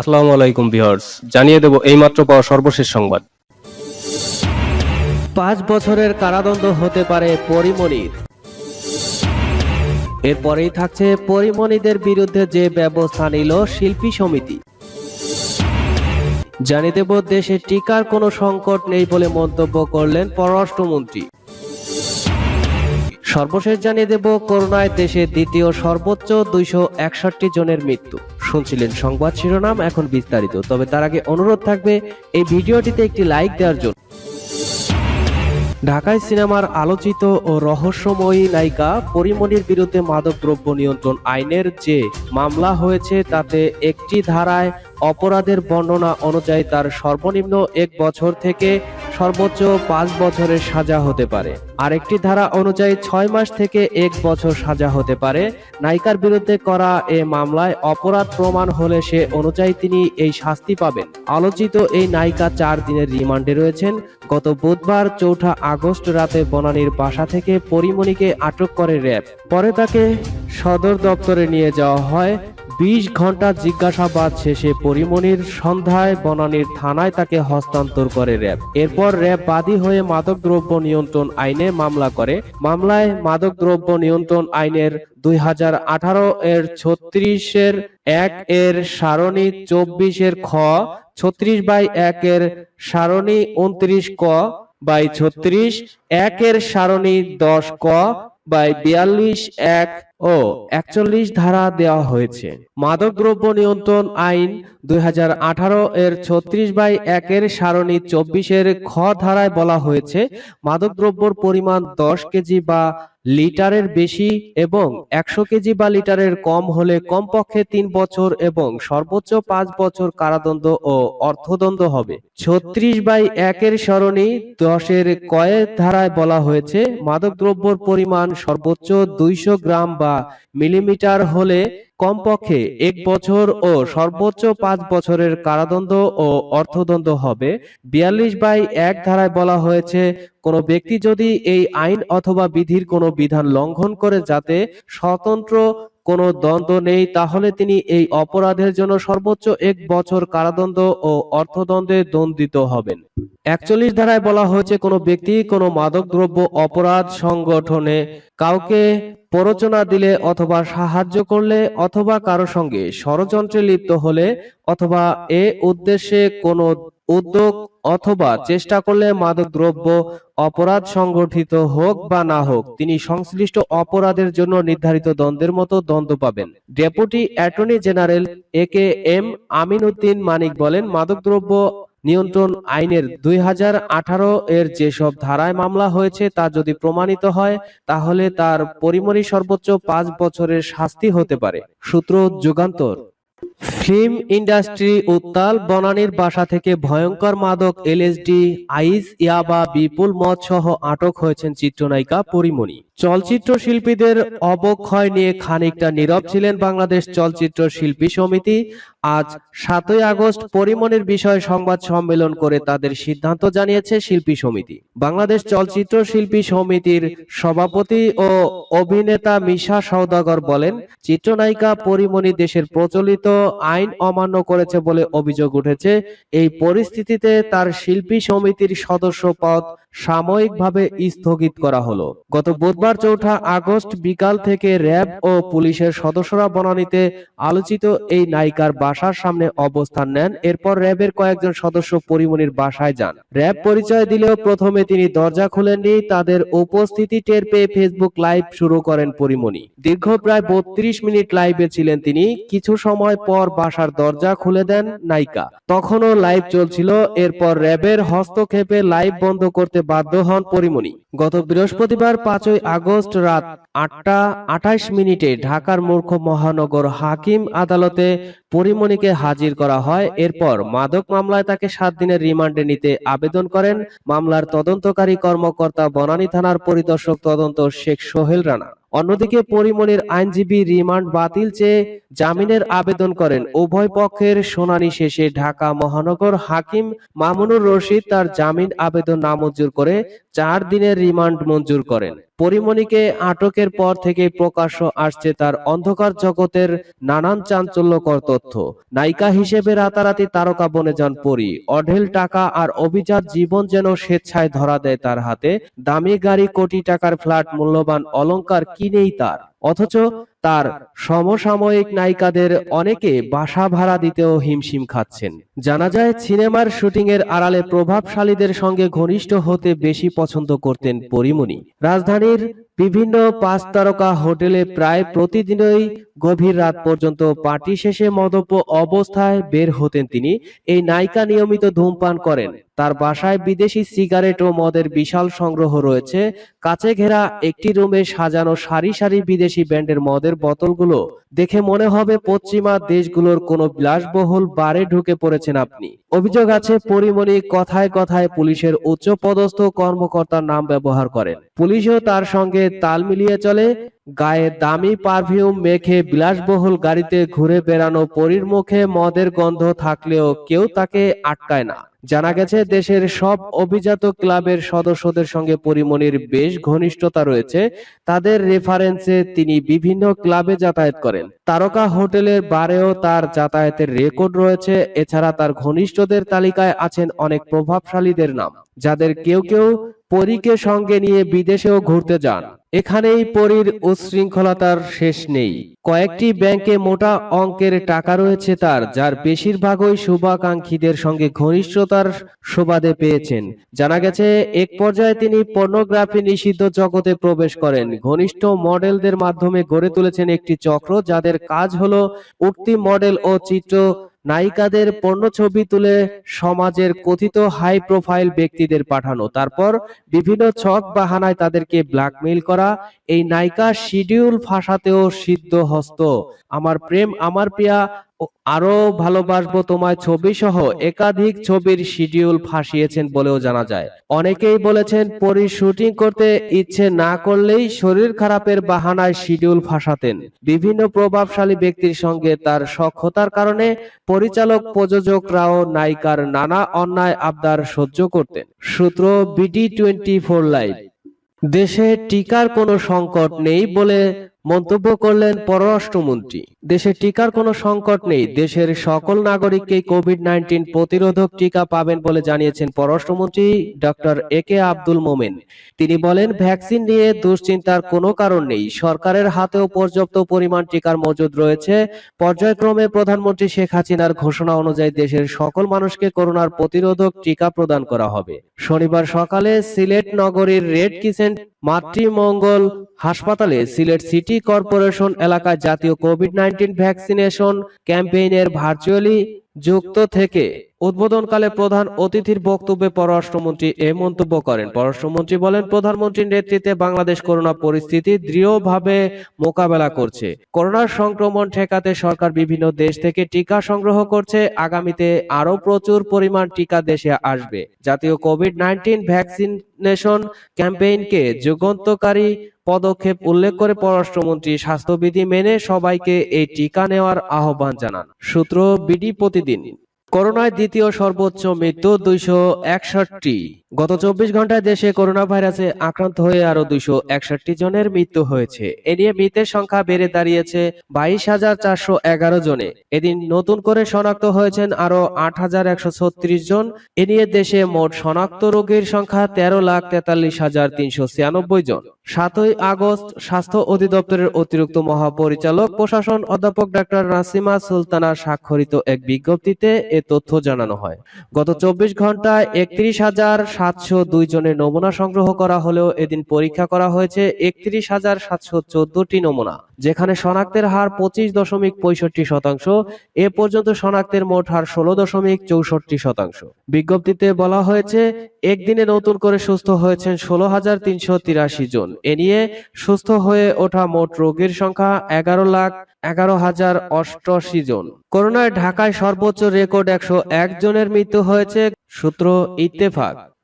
আসসালামু আলাইকুম ভিউয়ার্স, জানিয়ে দেব এইমাত্র পাওয়া সর্বশেষ সংবাদ। পাঁচ বছরের কারাদণ্ড হতে পারে পরিমণির এরপরেই থাকছে পরিমণিদের বিরুদ্ধে যে ব্যবস্থা নিল শিল্পী সমিতি। জানিয়ে দেব দেশে টিকার কোনো সংকট নেই বলে মন্তব্য করলেন পররাষ্ট্রমন্ত্রী। সর্বশেষ জানিয়ে দেব, করোনায় দেশে দ্বিতীয় সর্বোচ্চ দুইশো একষট্টি জনের মৃত্যু। শুনছিলেন সংবাদ শিরোনাম এখন বিস্তারিত, তবে তার আগে অনুরোধ থাকবে এই ভিডিওটিতে একটি লাইক দেওয়ার জন্য। ঢাকায় সিনেমার আলোচিত ও রহস্যময়ী নায়িকা পরিমণির বিরুদ্ধে মাদকদ্রব্য নিয়ন্ত্রণ আইনের যে মামলা হয়েছে, তাতে একটি ধারায় অপরাধের বর্ণনা অনুযায়ী তার সর্বনিম্ন এক বছর থেকে সর্বোচ্চ পাঁচ বছরের সাজা হতে পারে। আরেকটি ধারা অনুযায়ী ছয় মাস থেকে এক বছর সাজা হতে পারে। নায়িকার বিরুদ্ধে করা এ মামলায় অপরাধ প্রমাণ হলে সে অনুযায়ী তিনি এই শাস্তি পাবেন। আলোচিত এই নায়িকা চার দিনের রিমান্ডে রয়েছেন। গত বুধবার চৌঠা আগস্ট রাতে বনানীর বাসা থেকে পরিমণিকে আটক করে র্যাব। পরে তাকে সদর দপ্তরে নিয়ে যাওয়া হয়। বিশ ঘণ্টা জিজ্ঞাসাবাদ শেষে পরিমণির সন্ধ্যায় বনানীর থানায় তাকে হস্তান্তর করে র্যাব। এরপর র্যাব বাদী হয়ে মাদকদ্রব্য নিয়ন্ত্রণ আইনে মামলা করে। মামলায় মাদকদ্রব্য নিয়ন্ত্রণ আইনের দুই হাজার আঠারো এর ছত্রিশের এক এর সারণী, চব্বিশের খ, ছত্রিশ বাই এক এর সারণী উনত্রিশ ক বাই ছত্রিশ একের সারণী, দশ ক বাই বিয়াল্লিশ এক ও একচল্লিশ ধারা দেওয়া হয়েছে। মাদকদ্রব্য নিয়ন্ত্রণ আইন দুই হাজার আঠারো এর ছত্রিশ বাই একের সারণি চব্বিশের খ ধারায় বলা হয়েছে, মাদকদ্রব্যর পরিমাণ দশ কেজি বা লিটারের বেশি এবং একশো কেজি বা লিটারের কম হলে কমপক্ষে তিন বছর এবং সর্বোচ্চ পাঁচ বছর কারাদণ্ড ও অর্থদণ্ড হবে। ছত্রিশ বাই একের সরণি দশের কয়েক ধারায় বলা হয়েছে, মাদকদ্রব্যর পরিমাণ সর্বোচ্চ দুইশো গ্রাম বা মিলিমিটার হলে কমপক্ষে এক বছর ও সর্বোচ্চ পাঁচ বছরের কারাদণ্ড ও অর্থদণ্ড হবে। বিয়াল্লিশ বাই এক ধারায় বলা হয়েছে, কোনো ব্যক্তি যদি এই আইন অথবা বিধির কোনো বিধান লঙ্ঘন করে যাতে স্বতন্ত্র কোনো দ্বন্দ্ব নেই, তাহলে তিনি এই অপরাধের জন্য সর্বোচ্চ এক বছর কারাদণ্ড ও অর্থদণ্ডে দণ্ডিত হবেন। একচল্লিশ ধারায় বলা হয়েছে, কোনো ব্যক্তি, কোনো মাদকদ্রব্য অপরাধ সংগঠনে কাউকে প্ররোচনা দিলে অথবা সাহায্য করলে অথবা কারও সঙ্গে ষড়যন্ত্রে লিপ্ত হলে অথবা এ উদ্দেশ্যে কোনো উদ্যোগ অথবা চেষ্টা করলে মাদকদ্রব্য অপরাধ সংগঠিত হোক বা না হোক তিনি সংশ্লিষ্ট অপরাধের জন্য নির্ধারিত দ্বন্দ্বের মতো দ্বন্দ্ব পাবেন। Deputy attorney general A K M Amin Uddin Manik বলেন মাদকদ্রব্য নিয়ন্ত্রণ আইনের দুই হাজার আঠারো এর যেসব ধারায় মামলা হয়েছে তা যদি প্রমাণিত হয় তাহলে তার পরিমরি সর্বোচ্চ পাঁচ বছরের শাস্তি হতে পারে। সূত্র যুগান্তর। ফিল্ম ইন্ডাস্ট্রি উত্তাল বনানীর বাসা থেকে ভয়ঙ্কর মাদক, এলএসডি, আইস, ইয়াবা, বিপুল মদ সহ আটক হয়েছেন চিত্রনায়িকা পরিমণি। চলচ্চিত্র শিল্পীদের অবক্ষয় নিয়ে খানিকটা নীরব ছিলেন বাংলাদেশ চলচ্চিত্র শিল্পী সমিতি। আজ সাতই আগস্ট পরিমণির বিষয়ে সংবাদ সম্মেলন করে তাদের সিদ্ধান্ত জানিয়েছে শিল্পী সমিতি। বাংলাদেশ চলচ্চিত্র শিল্পী সমিতির সভাপতি ও অভিনেতা মিশা সৌদাগর বলেন, চিত্রনায়িকা পরিমণি দেশের প্রচলিত আইন অমান্য করেছে বলে অভিযোগ উঠেছে। এই পরিস্থিতিতে তার শিল্পী সমিতির সদস্য পদ সাময়িকভাবে স্থগিত করা হলো। গত বুধবার চৌঠা আগস্ট বিকাল থেকে র্যাব ও পুলিশের সদস্যরা বনানীতে আলোচিত এই নায়িকার বাসার সামনে অবস্থান নেন। এরপর র্যাবের কয়েকজন সদস্য পরিমণির বাসায় যান। র্যাব পরিচয় দিলেও প্রথমে তিনি দরজা খুলেননি। তাদের উপস্থিতি টের পেয়ে ফেসবুক লাইভ শুরু করেন পরিমণি দীর্ঘ প্রায় বত্রিশ মিনিট লাইভে ছিলেন তিনি। কিছু সময় পর বাসার দরজা খুলে দেন নায়িকা। তখনও লাইভ চলছিল। এরপর র্যাবের হস্তক্ষেপে লাইভ বন্ধ করতে বাধ্য হন পরিমণি। গত বৃহস্পতিবার পাঁচই আগস্ট রাত আটটা আঠাইশ মিনিটে ঢাকার মূর্খ মহানগর হাকিম আদালতে পরিমণিকে হাজির করা হয়। এরপর মাদক মামলায় তাকে সাত দিনের রিমান্ডে নিতে আবেদন করেন। মামলার তদন্তকারী কর্মকর্তা বনানী থানার পরিদর্শক তদন্ত শেখ সোহেল রানা। অন্যদিকে পরিমনির আইনজীবী রিমান্ড বাতিল চেয়ে জামিনের আবেদন করেন। উভয় পক্ষের শুনানি শেষে ঢাকা মহানগর হাকিম মামুনুর রশিদ তার জামিন আবেদন নামঞ্জুর করে চার দিনের রিমান্ড মঞ্জুর করেন। পরিমণিকে আটকের পর থেকে প্রকাশ্য আসছে তার অন্ধকার জগতের নানান চাঞ্চল্যকর তথ্য। নায়িকা হিসেবে রাতারাতি তারকা বনে যান পরি। অঢেল টাকা আর অভিজাত জীবন যেন স্বেচ্ছায় ধরা দেয় তার হাতে। দামি গাড়ি কোটি টাকার ফ্ল্যাট, মূল্যবান অলঙ্কার কিনেই তার? অথচ তার সমসাময়িক নায়িকাদের অনেকে বাসা ভাড়া দিতেও হিমশিম খাচ্ছেন। জানা যায়, সিনেমার শুটিং এর আড়ালে প্রভাবশালীদের সঙ্গে ঘনিষ্ঠ হতে বেশি পছন্দ করতেন পরিমণি। রাজধানীর বিভিন্ন পাঁচ তারকা হোটেলে প্রায় প্রতিদিনই গভীর রাত পর্যন্ত পার্টি শেষে মদপ্য অবস্থায় বের হতেন তিনি। এই নায়িকা নিয়মিত ধূমপান করেন। তার বাসায় বিদেশি সিগারেট ও মদের বিশাল সংগ্রহ রয়েছে। কাছে ঘেরা একটি রুমে সাজানো সারি সারি বিদেশি ব্যান্ডের মদের বোতলগুলো দেখে মনে হবে পশ্চিমা দেশগুলোর কোনো বিলাসবহুল বারে ঢুকে পড়েছেন আপনি। অভিযোগ আছে, পরিমণি কথায় কথায় পুলিশের উচ্চ পদস্থ কর্মকর্তার নাম ব্যবহার করেন। পুলিশও তার সঙ্গে তাল মিলিয়ে চলে, গায়ে দামি পারফিউম মেখে বিলাসবহুল গাড়িতে ঘুরে বেড়ানো পরীর মুখে মদের গন্ধ থাকলেও কেউ তাকে আটকায় না। জানা গেছে, দেশের সব অভিজাত ক্লাবের সদস্যদের সঙ্গে পরিমণির বেশ ঘনিষ্ঠতা রয়েছে। তাদের রেফারেন্সে তিনি বিভিন্ন ক্লাবে যাতায়াত করেন। তারকা হোটেলের বারেও তার যাতায়াতের রেকর্ড রয়েছে। এছাড়া তার ঘনিষ্ঠদের তালিকায় আছেন অনেক প্রভাবশালীদের নাম, যাদের কেউ কেউ পরীকে সঙ্গে নিয়ে বিদেশেও ঘুরতে যান। এখানেই পরীর উচ্ছৃঙ্খলতার শেষ নেই। কয়েকটি ব্যাংকে মোটা অঙ্কের টাকা রয়েছে তার, যার বেশিরভাগই শুভাকাঙ্ক্ষীদের সঙ্গে ঘনিষ্ঠতার সুবাদে পেয়েছেন। জানা গেছে, এক পর্যায়ে তিনি পর্নোগ্রাফি নিষিদ্ধ জগতে প্রবেশ করেন। ঘনিষ্ঠ মডেলদের মাধ্যমে গড়ে তুলেছেন একটি চক্র, যাদের কাজ হলো উঠতি মডেল ও চিত্র নায়িকাদের পণ্য ছবি তুলে সমাজের কথিত হাই প্রোফাইল ব্যক্তিদের পাঠানো। তারপর বিভিন্ন ছক বাহানায় তাদেরকে ব্ল্যাকমেইল করা। এই নায়িকা শিডিউল ফাঁসাতেও সিদ্ধ হস্ত আমার প্রেম, আমার প্রিয়া ও আরও ভালোবাসবো তোমায় ছবি সহ একাধিক ছবির শিডিউল ফাঁসিয়েছেন বলেও জানা যায়। অনেকেই বলেছেন, পরি শুটিং করতে ইচ্ছে না করলেই শরীর খারাপের বাহানায় শিডিউল ফাঁসাতেন। বিভিন্ন প্রভাবশালী ব্যক্তির সঙ্গে তার সক্ষতার কারণে পরিচালক প্রযোজকরাও নায়িকার নানা অন্যায় আবদার সহ্য করতেন। সূত্র বিডি টোয়েন্টি ফোর লাইভ। দেশে টিকার কোনো সংকট নেই বলে মন্তব্য করলেন পররাষ্ট্রমন্ত্রী। দেশে টিকার কোনো সংকট নেই। দেশের সকল নাগরিককেই কোভিড নাইন্টিন প্রতিরোধক টিকা পাবেন বলে জানিয়েছেন পররাষ্ট্রমন্ত্রী ডক্টর এ কে আব্দুল মোমেন। তিনি বলেন, ভ্যাকসিন নিয়ে দুশ্চিন্তার কোনো কারণ নেই। সরকারের হাতেও পর্যাপ্ত পরিমাণ টিকার মজুদ রয়েছে। পর্যায়ক্রমে প্রধানমন্ত্রী শেখ হাসিনার ঘোষণা অনুযায়ী দেশের সকল মানুষকে করোনার প্রতিরোধক টিকা প্রদান করা হবে। শনিবার সকালে সিলেট নগরীর রেড কিসেন্ট মাতৃমঙ্গল হাসপাতালে সিলেট সিটি কর্পোরেশন এলাকায় জাতীয় কোভিড নাইন্টিন ভ্যাকসিনেশন ক্যাম্পেইনের ভার্চুয়ালি যুক্ত থেকে উদ্বোধনকালে প্রধান অতিথির বক্তব্যে পররাষ্ট্রমন্ত্রী এ মন্তব্য করেন। পররাষ্ট্রমন্ত্রী বলেন, প্রধানমন্ত্রীর নেতৃত্বে বাংলাদেশ করোনা পরিস্থিতি দৃঢ়ভাবে মোকাবেলা করছে। করোনার সংক্রমণ ঠেকাতে সরকার বিভিন্ন দেশ থেকে টিকা সংগ্রহ করছে। আগামীতে আরও প্রচুর পরিমাণ টিকা দেশে আসবে। জাতীয় কোভিড নাইন্টিন ভ্যাকসিনেশন ক্যাম্পেইনকে যুগান্তকারী পদক্ষেপ উল্লেখ করে পররাষ্ট্রমন্ত্রী স্বাস্থ্যবিধি মেনে সবাইকে এই টিকা নেওয়ার আহ্বান জানান। সূত্র বিডি প্রতিদিন। করোনায় দ্বিতীয় সর্বোচ্চ মৃত্যু দুইশো একষট্টি। গত চব্বিশ ঘন্টায় দেশে করোনা ভাইরাসে আক্রান্ত হয়ে আরও দুইশো একষট্টি জনের মৃত্যু হয়েছে। এ নিয়ে মৃতের সংখ্যা বেড়ে দাঁড়িয়েছে বাইশ হাজার চারশো এগারো জনে। এদিন নতুন করে শনাক্ত হয়েছেন আরও আট হাজার একশো ছত্রিশ জন। এ নিয়ে দেশে মোট শনাক্ত রোগীর সংখ্যা তেরো লাখ তেতাল্লিশ হাজার তিনশো ছিয়ানব্বই জন। সাতই আগস্ট স্বাস্থ্য অধিদপ্তরের অতিরিক্ত মহাপরিচালক, প্রশাসন অধ্যাপক ডাক্তার নাসিমা সুলতানা স্বাক্ষরিত এক বিজ্ঞপ্তিতে এ তথ্য জানানো হয়। গত চব্বিশ ঘন্টায় একত্রিশ হাজার সাতশো দুই জনের নমুনা সংগ্রহ করা হলেও এদিন পরীক্ষা করা হয়েছে একত্রিশ হাজার সাতশো চোদ্দটি নমুনা, যেখানে শনাক্তের হার পঁচিশ দশমিক পঁয়ষট্টি শতাংশ, এ পর্যন্ত শনাক্তের মোট হার ষোলো দশমিক চৌষট্টি শতাংশ। বিজ্ঞপ্তিতে বলা হয়েছে, একদিনে নতুন করে সুস্থ হয়েছেন ষোলো হাজার তিনশো তিরাশি জন। এ নিয়ে সুস্থ হয়ে ওঠা মোট রোগীর সংখ্যা এগারো লাখ এগারো হাজার অষ্টআশি জন। করোনায় ঢাকায় সর্বোচ্চ রেকর্ড একশো এক জনের মৃত্যু হয়েছে, সূত্র ইত্তেফাক।